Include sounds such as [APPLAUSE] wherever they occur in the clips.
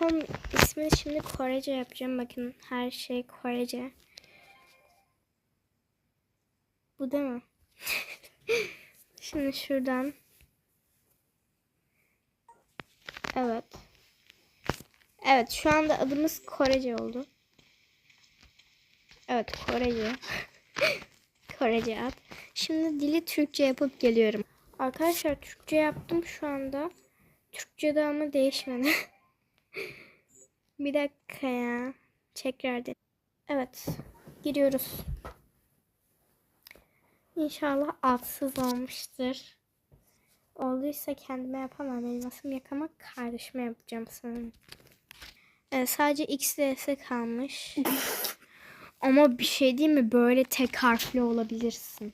Bakalım ismini şimdi Korece yapacağım. Bakın her şey Korece. Bu değil mi? [LAUGHS] şimdi şuradan. Evet. Evet şu anda adımız Korece oldu. Evet Korece. [LAUGHS] Korece ad. Şimdi dili Türkçe yapıp geliyorum. Arkadaşlar Türkçe yaptım şu anda. Türkçe'de ama değişmedi. [LAUGHS] Bir dakika ya. Tekrar de. Evet. Giriyoruz. İnşallah altsız olmuştur. Olduysa kendime yapamam. Elmasım yakamak kardeşime yapacağım sanırım. Ee, sadece X ile S kalmış. [LAUGHS] Ama bir şey değil mi? Böyle tek harfli olabilirsin.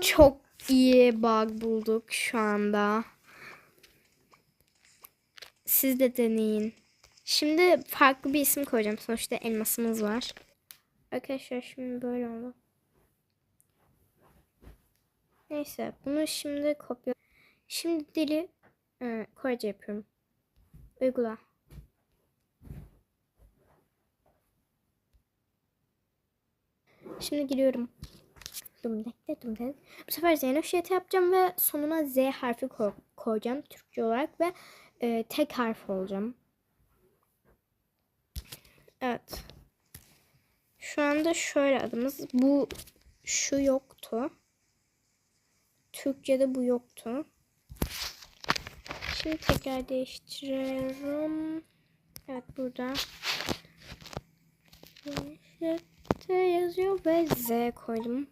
Çok iyi bug bulduk şu anda. Siz de deneyin. Şimdi farklı bir isim koyacağım. Sonuçta elmasımız var. Arkadaşlar şimdi böyle oldu. Neyse bunu şimdi kopya. Şimdi dili e, Korece yapıyorum. Uygula. Şimdi giriyorum. Dumdekte dumdek. Bu sefer Zeynep şiyeti yapacağım ve sonuna Z harfi koy- koyacağım Türkçe olarak ve e, tek harf olacağım. Evet. Şu anda şöyle adımız. Bu şu yoktu. Türkçe'de bu yoktu. Şimdi tekrar değiştiriyorum. Evet burada. T yazıyor ve Z koydum.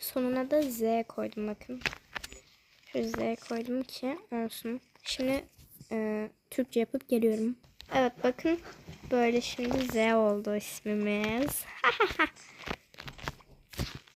Sonuna da Z koydum bakın. Şu Z koydum ki olsun. Şimdi e, Türkçe yapıp geliyorum. Evet bakın böyle şimdi Z oldu ismimiz. [LAUGHS]